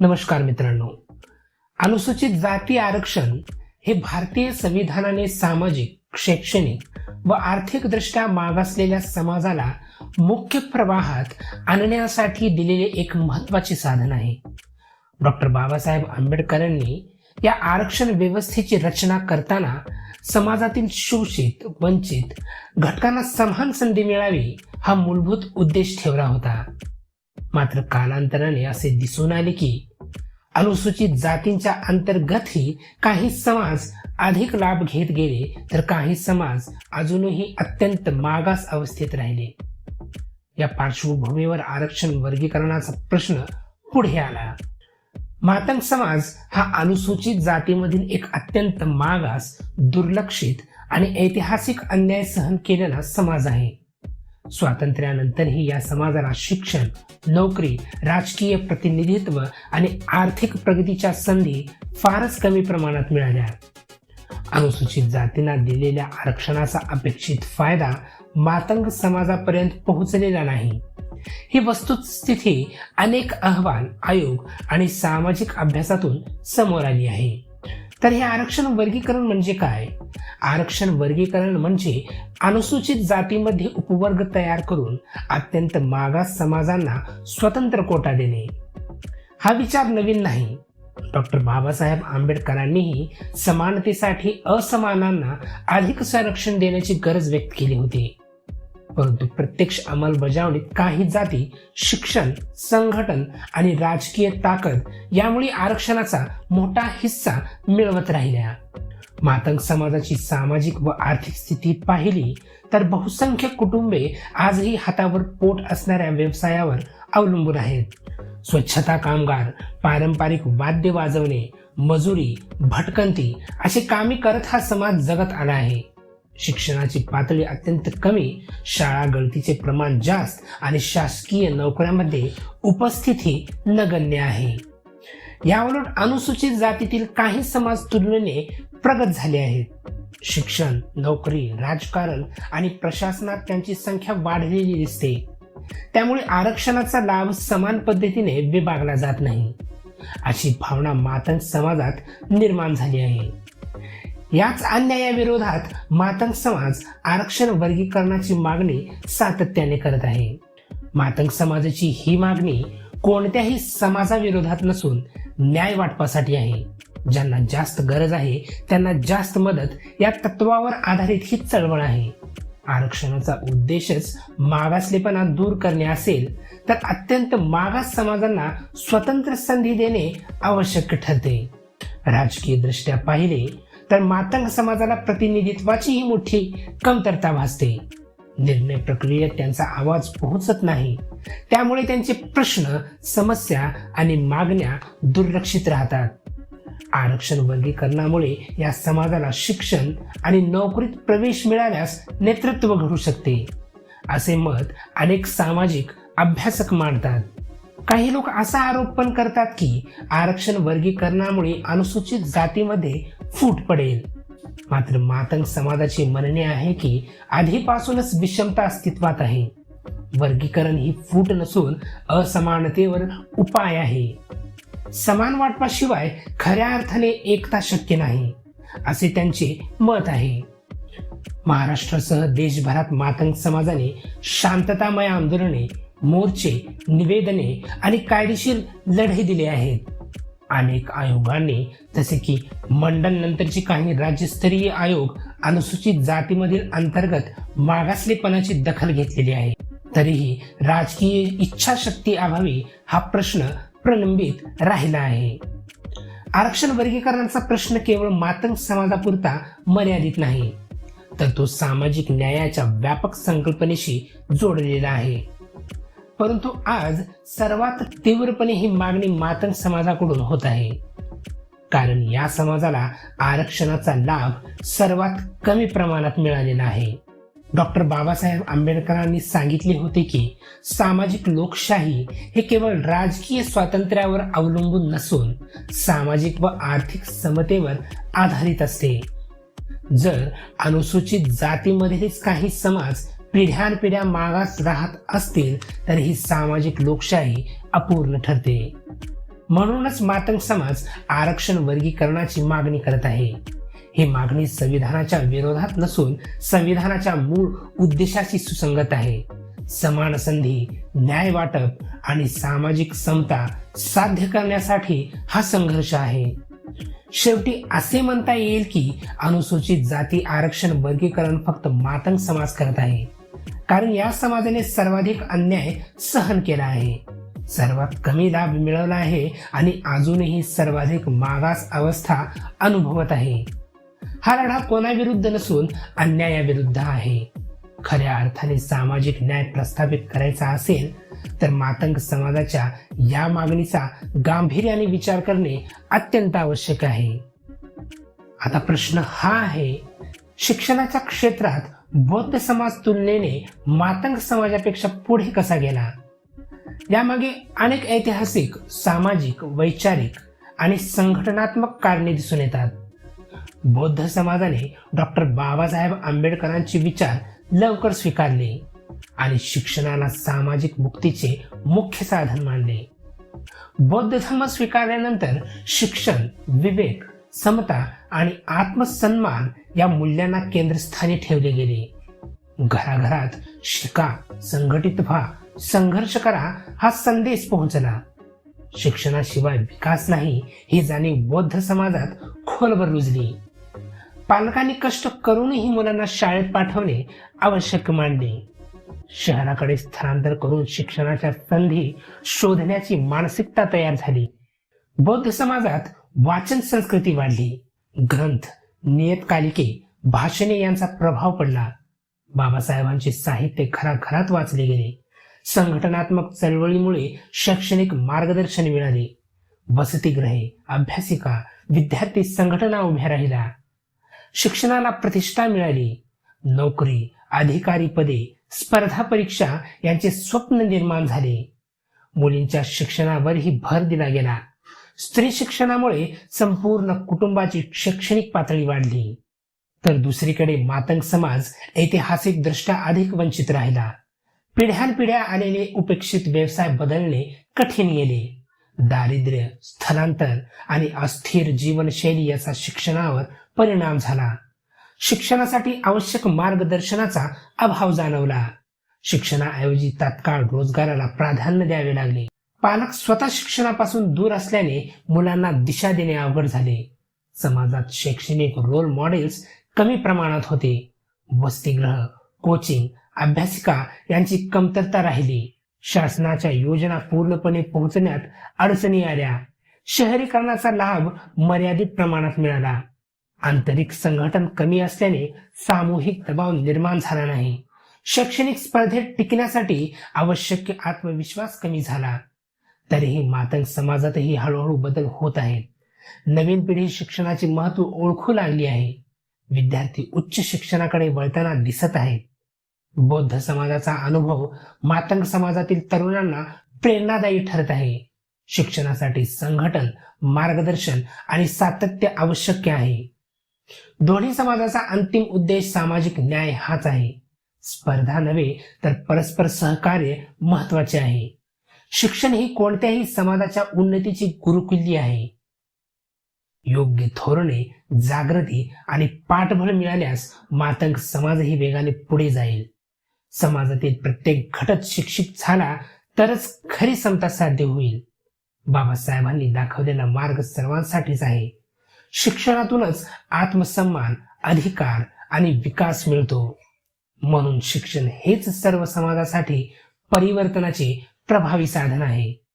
नमस्कार मित्रांनो. अनुसूचित जाती आरक्षण हे भारतीय संविधानाने सामाजिक शैक्षणिक व आर्थिक दृष्ट्या मागासलेल्या समाजाला मुख्य प्रवाहात आणण्यासाठी दिलेले एक महत्त्वाचे साधन आहे. डॉक्टर बाबासाहेब आंबेडकरांनी या आरक्षण व्यवस्थेची रचना करताना समाजातील शोषित वंचित घटकांना समान संधी मिळावी हा मूलभूत उद्देश ठेवला होता. मात्र कालांतराने असे दिसून आले की अनुसूचित जातींच्या अंतर्गतही काही समाज अधिक लाभ घेत गेले तर काही समाज अजूनही अत्यंत मागास अवस्थेत राहिले. या पार्श्वभूमीवर आरक्षण वर्गीकरणाचा प्रश्न पुढे आला. मातंग समाज हा अनुसूचित जातीमधील एक अत्यंत मागास दुर्लक्षित आणि ऐतिहासिक अन्याय सहन केलेला समाज आहे. स्वातंत्र्यानंतरही या समाजाला शिक्षण नोकरी राजकीय प्रतिनिधित्व आणि आर्थिक प्रगतीच्या संधी फारच कमी प्रमाणात मिळाल्या. अनुसूचित जातींना दिलेल्या आरक्षणाचा अपेक्षित फायदा मातंग समाजापर्यंत पोहोचलेला नाही. ही वस्तुस्थिती अनेक अहवाल आयोग आणि सामाजिक अभ्यासातून समोर आली आहे. तर हे आरक्षण वर्गीकरण म्हणजे काय? आरक्षण वर्गीकरण म्हणजे अनुसूचित जातीमध्ये उपवर्ग तयार करून अत्यंत मागास समाजांना स्वतंत्र कोटा देणे. हा विचार नवीन नाही. डॉक्टर बाबासाहेब आंबेडकरांनीही समानतेसाठी असमानांना अधिक संरक्षण देण्याची गरज व्यक्त केली होती. परंतु प्रत्यक्ष अंमलबजावणीत काही जाती शिक्षण संघटन आणि राजकीय ताकद यामुळे आरक्षणाचा मोठा हिस्सा मिळवत राहिल्या. मातंग समाजाची सामाजिक व आर्थिक स्थिती पाहिली तर बहुसंख्य कुटुंबे आजही हातावर पोट असणाऱ्या व्यवसायावर अवलंबून आहेत. स्वच्छता कामगार पारंपरिक वाद्य वाजवणे मजुरी भटकंती असे कामे करत हा समाज जगत आला आहे. शिक्षणाची पातळी अत्यंत कमी शाळा गळतीचे प्रमाण जास्त आणि शासकीय नोकऱ्यांमध्ये उपस्थिती नगण्य आहे. याउलट अनुसूचित जातीतील काही समाज तुलनेने प्रगत झाले आहेत. शिक्षण नोकरी राजकारण आणि प्रशासनात त्यांची संख्या वाढलेली दिसते. त्यामुळे आरक्षणाचा लाभ समान पद्धतीने विभागला जात नाही. अशी भावना मातंग समाजात निर्माण झाली आहे. याच अन्यायाविरोधात मातंग समाज आरक्षण वर्गीकरणाची मागणी सातत्याने करत आहे. मातंग समाजाची ही मागणी कोणत्याही समाजाविरोधात नसून न्याय वाटपासाठी आहे. ज्यांना जास्त गरज आहे त्यांना जास्त मदत या तत्वावर आधारित ही चळवळ आहे. आरक्षणाचा उद्देशच मागासलेपणा दूर करणे असेल तर अत्यंत मागास समाजांना स्वतंत्र संधी देणे आवश्यक ठरते. राजकीय दृष्ट्या पाहिले तर मातंग समाजाला प्रतिनिधित्वाचीही मोठी कमतरता भासते. निर्णय प्रक्रियेत त्यांचा आवाज पोहोचत नाही. त्यामुळे त्यांचे प्रश्न समस्या आणि मागण्या दुर्लक्षित राहतात. आरक्षण वर्गीकरणामुळे या समाजाला शिक्षण आणि नोकरीत प्रवेश मिळाल्यास नेतृत्व घडू शकते. असे मत अनेक सामाजिक अभ्यासक मांडतात. काही लोक असा आरोप पण करतात की आरक्षण वर्गीकरणामुळे अनुसूचित जातीमध्ये फूट पडेल मात्र मातंग समाजाचे म्हणणे आहे की आधीपासूनच विषमता अस्तित्वात आहे. वर्गीकरण ही फूट नसून असमानतेवर उपाय आहे. समान वाटपाशिवाय खऱ्या अर्थाने एकता शक्य नाही असे त्यांचे मत आहे. महाराष्ट्रासह देशभरात मातंग समाजाने शांततामय आंदोलने मोर्चे निवेदने आणि कायदेशीर लढे दिले आहेत. अनेक आयोगांनी जसे की मंडल नंतरची काही राज्यस्तरीय आयोग अनुसूचित जातीमधील अंतर्गत मागासलेपणाची दखल घेतलेली आहे. तरीही राजकीय इच्छाशक्ती अभावी हा प्रश्न प्रलंबित राहिला आहे. आरक्षण वर्गीकरणाचा प्रश्न केवळ मातंग समाजापुरता मर्यादित नाही तर तो सामाजिक न्यायाच्या व्यापक संकल्पनेशी जोडलेला आहे. परंतु आज सर्वात तीव्रपणे ही मागणी मातंग समाजाकडून होत आहे. कारण या समाजाला आरक्षणाचा लाभ सर्वात कमी प्रमाणात मिळालेला आहे. डॉक्टर बाबासाहेब आंबेडकरांनी सांगितले होते की सामाजिक लोकशाही हे केवळ राजकीय स्वातंत्र्यावर अवलंबून नसून सामाजिक व आर्थिक समतेवर आधारित असते. जर अनुसूचित जातीमध्येच काही समाज पिढ्यानपिढ्या मागास राहत असतील तर ही सामाजिक लोकशाही अपूर्ण ठरते. म्हणूनच मातंग समाज आरक्षण वर्गीकरणाची मागणी करत आहे. ही मागणी संविधानाच्या विरोधात नसून संविधानाच्या मूळ उद्देशाशी सुसंगत आहे. समान संधी न्याय वाटप आणि सामाजिक समता साध्य करण्यासाठी हा संघर्ष आहे. शेवटी असे म्हणता येईल की अनुसूचित जाती आरक्षण वर्गीकरण फक्त मातंग समाज करत आहे. कारण या समाजाने सर्वाधिक अन्याय सहन केला आहे. सर्वात कमी लाभ मिळवला आहे आणि अजूनही सर्वाधिक मागास अवस्था अनुभवत आहे. हा लढा कोणाविरुद्ध नसून अन्यायाविरुद्ध आहे. खऱ्या अर्थाने सामाजिक न्याय प्रस्थापित करायचा असेल तर मातंग समाजाच्या या मागणीचा गांभीर्याने विचार करणे अत्यंत आवश्यक आहे. आता प्रश्न हा आहे शिक्षणाच्या क्षेत्रात बौद्ध समाज तुलनेने मातंग समाजापेक्षा पुढे कसा गेला? यामागे अनेक ऐतिहासिक सामाजिक वैचारिक आणि संघटनात्मक कारणे दिसून येतात. बौद्ध समाजाने डॉक्टर बाबासाहेब आंबेडकरांचे विचार लवकर स्वीकारले आणि शिक्षणाला सामाजिक मुक्तीचे मुख्य साधन मानले. बौद्ध धर्म स्वीकारल्यानंतर शिक्षण विवेक समता आणि आत्मसन्मान या मूल्यांना केंद्रस्थानी ठेवले गेले. घराघरात शिका संघटित व्हा संघर्ष करा हा संदेश पोहोचला. शिक्षणाशिवाय विकास नाही ही जाणीव बौद्ध समाजात खोलवर रुजली. पालकांनी कष्ट करूनही मुलांना शाळेत पाठवणे आवश्यक मानले. शहराकडे स्थलांतर करून शिक्षणाच्या संधी शोधण्याची मानसिकता तयार झाली. बौद्ध समाजात वाचन संस्कृती वाढली. ग्रंथ नियतकालिके भाषणे यांचा प्रभाव पडला. बाबासाहेबांचे साहित्य घराघरात वाचले गेले. संघटनात्मक चळवळीमुळे शैक्षणिक मार्गदर्शन मिळाले. वसतिगृहे अभ्यासिका विद्यार्थी संघटना उभ्या राहिल्या. शिक्षणाला प्रतिष्ठा मिळाली. नोकरी अधिकारी पदे स्पर्धा परीक्षा यांचे स्वप्न निर्माण झाले. मुलींच्या शिक्षणावरही भर दिला गेला. स्त्री शिक्षणामुळे संपूर्ण कुटुंबाची शैक्षणिक पातळी वाढली. तर दुसरीकडे मातंग समाज ऐतिहासिक दृष्ट्या अधिक वंचित राहिला. पिढ्यानपिढ्या आलेले उपेक्षित व्यवसाय बदलणे कठीण गेले. दारिद्र्य स्थलांतर आणि अस्थिर जीवनशैली याचा शिक्षणावर परिणाम झाला. शिक्षणासाठी आवश्यक मार्गदर्शनाचा अभाव जाणवला. शिक्षणाऐवजी तात्काळ रोजगाराला प्राधान्य द्यावे लागले. पालक स्वतः शिक्षणापासून दूर असल्याने मुलांना दिशा देणे अवघड झाले. समाजात शैक्षणिक रोल मॉडेल्स कमी प्रमाणात होते. वसतिगृह कोचिंग अभ्यासिका यांची कमतरता राहिली. शासनाच्या योजना पूर्णपणे पोहोचण्यात अडचणी आल्या. शहरीकरणाचा लाभ मर्यादित प्रमाणात मिळाला. आंतरिक संघटन कमी असल्याने सामूहिक दबाव निर्माण झाला नाही. शैक्षणिक स्पर्धेत टिकण्यासाठी आवश्यक आत्मविश्वास कमी झाला. तरीही मातंग समाजातही हळूहळू बदल होत आहेत. नवीन पिढी शिक्षणाचे महत्त्व ओळखू लागली आहे. विद्यार्थी उच्च शिक्षणाकडे वळताना दिसत आहेत. बौद्ध समाजाचा अनुभव मातंग समाजातील तरुणांना प्रेरणादायी ठरत आहे. शिक्षणासाठी संघटन मार्गदर्शन आणि सातत्य आवश्यक आहे. दोन्ही समाजाचा अंतिम उद्देश सामाजिक न्याय हाच आहे. स्पर्धा नव्हे तर परस्पर सहकार्य महत्त्वाचे आहे. शिक्षण ही कोणत्याही समाजाच्या उन्नतीची गुरुकिल्ली आहे. योग्य धोरणे जागृती आणि पाठबळ मिळाल्यास मातंग समाजही वेगाने पुढे जाईल. समाजातील प्रत्येक घटक शिक्षित झाला तरच खरी समता साध्य होईल. बाबासाहेबांनी दाखवलेला मार्ग सर्वांसाठीच आहे. शिक्षणातूनच आत्मसन्मान अधिकार आणि विकास मिळतो. म्हणून शिक्षण हेच सर्व समाजासाठी परिवर्तनाचे प्रभावी साधन आहे.